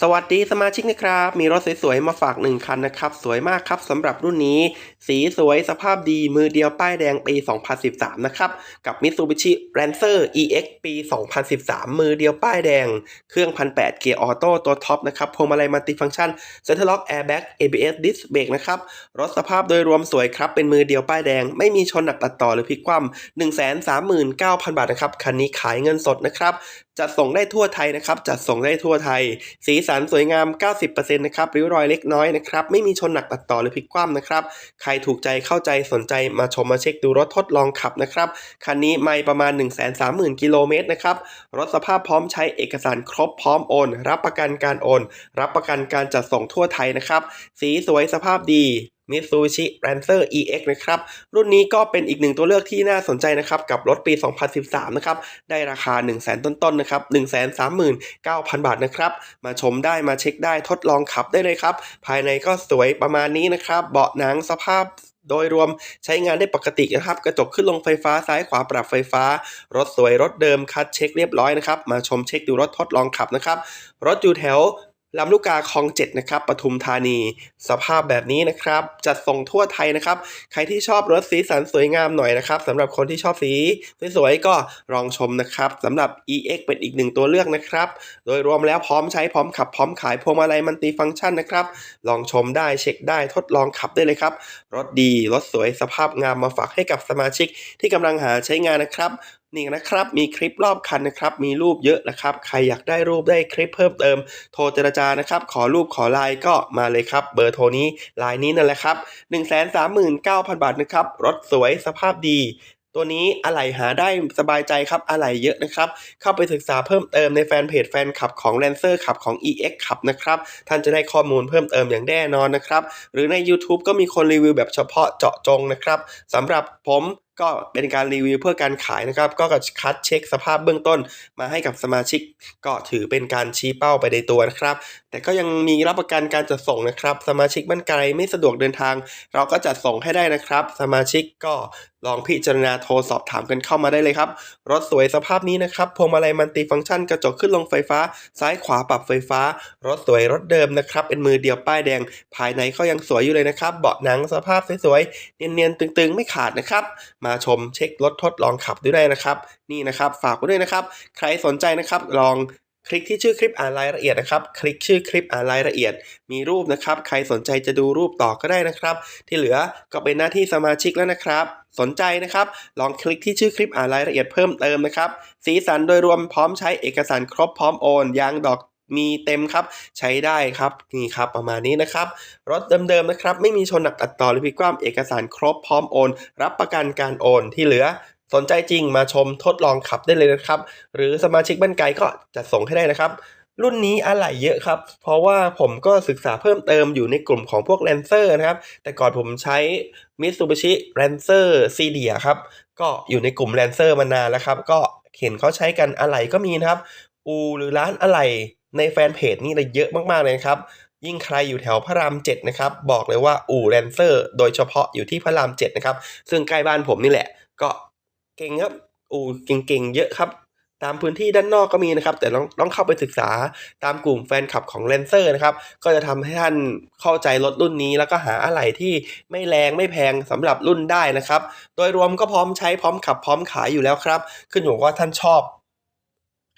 สวัสดีสมาชิกนะครับ มีรถสวยๆ มาฝากหนึ่งคันนะครับ สวยมากครับสำหรับรุ่นนี้ สีสวยสภาพดีมือเดียวป้ายแดงปี 2013 นะครับ กับ Mitsubishi Lancer EX ปี 2013 มือเดียวป้ายแดง เครื่อง 1,800 เกียร์ออโต้ตัวท็อปนะครับพวงมาลัยมัลติฟังก์ชัน Center Lock Airbag ABS Disc Brake นะครับ รถสภาพโดยรวมสวยครับ เป็นมือเดียวป้ายแดง ไม่มีชนหนักตัดต่อหรือพลิกคว่ำ139,000 บาทนะครับคันนี้ขายเงินสดนะครับจัดส่งได้ทั่วไทยนะครับ จัดส่งได้ทั่วไทย สีสันสวยงาม 90%นะครับ ริ้วรอยเล็กน้อยนะครับ ไม่มีชนหนักตัดต่อหรือพลิกคว่ำนะครับ ใครถูกใจเข้าใจสนใจมาชมมาเช็คดูรถทดลองขับนะครับ คันนี้ไม่ประมาณ 130,000 กิโลเมตรนะครับ รถสภาพพร้อมใช้เอกสารครบพร้อมโอน รับประกันการโอน รับประกันการจัดส่งทั่วไทยนะครับ สีสวยสภาพดี Mitsubishi Lancer EX นะครับ รุ่นนี้ก็เป็นอีกหนึ่งตัวเลือกที่น่าสนใจนะครับ กับรถปี 2013 นะครับ ได้ราคา 1 0 0 0 0 0 ต้นๆ นะครับ 139,000 บาทนะครับ มาชมได้มาเช็คได้ทดลองขับได้เลยครับ ภายในก็สวยประมาณนี้นะครับ เบาะหนังสภาพโดยรวมใช้งานได้ปกตินะครับ กระจกขึ้นลงไฟฟ้าซ้ายขวาปรับไฟฟ้า รถสวยรถเดิมคัดเช็คเรียบร้อยนะครับ มาชมเช็คดูรถทดลองขับนะครับ รถอยู่แถว ลำลูกกาคลองเจ็ดนะครับปทุมธานี สภาพแบบนี้นะครับ จัดส่งทั่วไทยนะครับ ใครที่ชอบรถสีสันสวยงามหน่อยนะครับสำหรับคนที่ชอบสีสวยๆก็ลองชมนะครับสำหรับ EX เป็นอีกหนึ่งตัวเลือกนะครับ โดยรวมแล้วพร้อมใช้พร้อมขับพร้อมขายพวงมาลัยมันติฟังก์ชันนะครับ ลองชมได้เช็คได้ทดลองขับได้เลยครับ รถดีรถสวยสภาพงามมาฝากให้กับสมาชิกที่กำลังหาใช้งานนะครับ นี่นะครับ มีคลิปรอบคันนะครับ มีรูปเยอะนะครับ ใครอยากได้รูปได้คลิปเพิ่มเติม โทรเจรจานะครับ ขอรูปขอไลน์ก็มาเลยครับ เบอร์โทรนี้ไลน์นี้นั่นแหละครับ 139,000 บาทนะครับ รถสวยสภาพดีตัวนี้อะไหล่หาได้สบายใจครับอะไหล่เยอะนะครับ เข้าไปศึกษาเพิ่มเติมในแฟนเพจแฟนคลับของ Lancer ขับของ EX ขับนะครับ ท่านจะได้ข้อมูลเพิ่มเติมอย่างแน่นอนนะครับ หรือใน YouTube ก็มีคนรีวิวแบบเฉพาะเจาะจงนะครับสำหรับผม ก็เป็นการรีวิวเพื่อการขายนะครับ ก็คัดเช็คสภาพเบื้องต้น มาให้กับสมาชิก ก็ถือเป็นการชี้เป้าไปในตัวนะครับ แต่ก็ยังมีรับประกันการจัดส่งนะครับ สมาชิกบ้านไกลไม่สะดวกเดินทาง เราก็จัดส่งให้ได้นะครับ สมาชิกก็ลองพิจารณาโทรสอบถามกันเข้ามาได้เลยครับ รถสวยสภาพนี้นะครับพวงมาลัยมันติฟังก์ชันกระจกขึ้นลงไฟฟ้า ซ้ายขวาปรับไฟฟ้า รถสวยรถเดิมนะครับ เป็นมือเดียวป้ายแดง ภายในก็ยังสวยอยู่เลยนะครับ เบาะหนังสภาพสวยๆเนียนๆตึงๆ ไม่ขาดนะครับ มาชมเช็ครถทดลองขับด้วยได้นะครับ นี่นะครับฝากไว้ด้วยนะครับ ใครสนใจนะครับลองคลิกที่ชื่อคลิปอ่านรายละเอียดนะครับ คลิกชื่อคลิปอ่านรายละเอียด มีรูปนะครับ ใครสนใจจะดูรูปต่อก็ได้นะครับ ที่เหลือก็เป็นหน้าที่สมาชิกแล้วนะครับ สนใจนะครับ ลองคลิกที่ชื่อคลิปอ่านรายละเอียดเพิ่มเติมนะครับ สีสันโดยรวมพร้อมใช้เอกสารครบพร้อมโอนยางดอก มีเต็มครับใช้ได้ครับนี่ครับประมาณนี้นะครับ รถเดิมๆนะครับ ไม่มีชนหนักตัดต่อหรือพิกคว่ำเอกสารครบพร้อมโอน รับประกันการโอนที่เหลือสนใจจริงมาชมทดลองขับได้เลยนะครับ หรือสมาชิกบ้านไกลก็จะส่งให้ได้นะครับ รุ่นนี้อะไหล่เยอะครับ เพราะว่าผมก็ศึกษาเพิ่มเติมอยู่ในกลุ่มของพวก Lancer นะครับ แต่ก่อนผมใช้ Mitsubishi Lancer c d ครับ ก็อยู่ในกลุ่ม Lancer มานานแล้วครับ ก็เห็นเขาใช้กันอะไหล่ก็มีนะครับ อูหรือร้านอะไหล่ ในแฟนเพจนี่เลยเยอะมาก ๆ เลยครับ ยิ่งใครอยู่แถวพระรามเจ็ดนะครับ บอกเลยว่าอู่แลนเซอร์ โดยเฉพาะอยู่ที่พระรามเจ็ดนะครับ ซึ่งใกล้บ้านผมนี่แหละ ก็เก่งครับ อู่เก่งๆ เยอะครับ ตามพื้นที่ด้านนอกก็มีนะครับ แต่ต้องต้องเข้าไปศึกษาตามกลุ่มแฟนคลับของ l ลนเซอร์นะครับ ก็จะทำให้ท่านเข้าใจรถรุ่นนี้ แล้วก็หาอะไหล่ที่ไม่แรงไม่แพงสำหรับรุ่นได้นะครับ โดยรวมก็พร้อมใช้พร้อมขับพร้อมขายอยู่แล้วครับ ขึ้นอยู่กับว่าท่านชอบ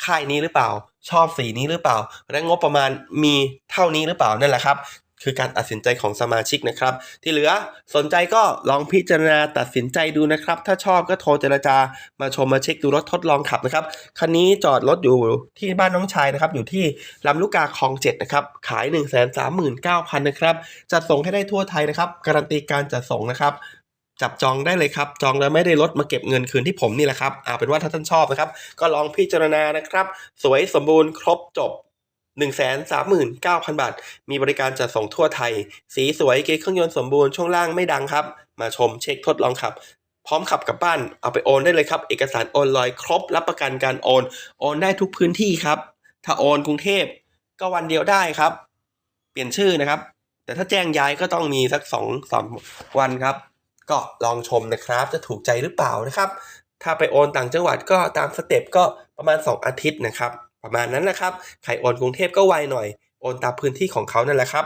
ค่ายนี้หรือเปล่า ชอบสีนี้หรือเปล่าและงบประมาณมีเท่านี้หรือเปล่านั่นแหละครับ คือการตัดสินใจของสมาชิกนะครับ ที่เหลือสนใจก็ลองพิจารณาตัดสินใจดูนะครับ ถ้าชอบก็โทรเจรจามาชมมาเช็คดูรถทดลองขับนะครับคันนี้จอดรถอยู่ที่บ้านน้องชายนะครับ อยู่ที่ลำลูกกาคลองเจ็ดนะครับขาย 1 3 9 0 0 0นะครับจัดส่งให้ได้ทั่วไทยนะครับ การันตีการจัดส่งนะครับ จับจองได้เลยครับ จองแล้วไม่ได้ลดมาเก็บเงินคืนที่ผมนี่แหละครับเอาเป็นว่าถ้าท่านชอบนะครับ ก็ลองพิจารณานะครับ สวยสมบูรณ์ครบจบ 139,000 บาท มีบริการจัดส่งทั่วไทย สีสวยเกียร์เครื่องยนต์สมบูรณ์ช่วงล่างไม่ดังครับ มาชมเช็คทดลองขับ พร้อมขับกลับบ้าน เอาไปโอนได้เลยครับ เอกสารโอนลอยครบรับประกันการโอน โอนได้ทุกพื้นที่ครับ ถ้าโอนกรุงเทพก็วันเดียวได้ครับ เปลี่ยนชื่อนะครับ แต่ถ้าแจ้งย้ายก็ต้องมีสักสองสามวันครับ ก็ลองชมนะครับจะถูกใจหรือเปล่านะครับ ถ้าไปโอนต่างจังหวัดก็ตามสเต็ปก็ประมาณ 2 อาทิตย์นะครับ ประมาณนั้นนะครับ ใครโอนกรุงเทพก็ไวหน่อย โอนตามพื้นที่ของเขานั่นแหละครับ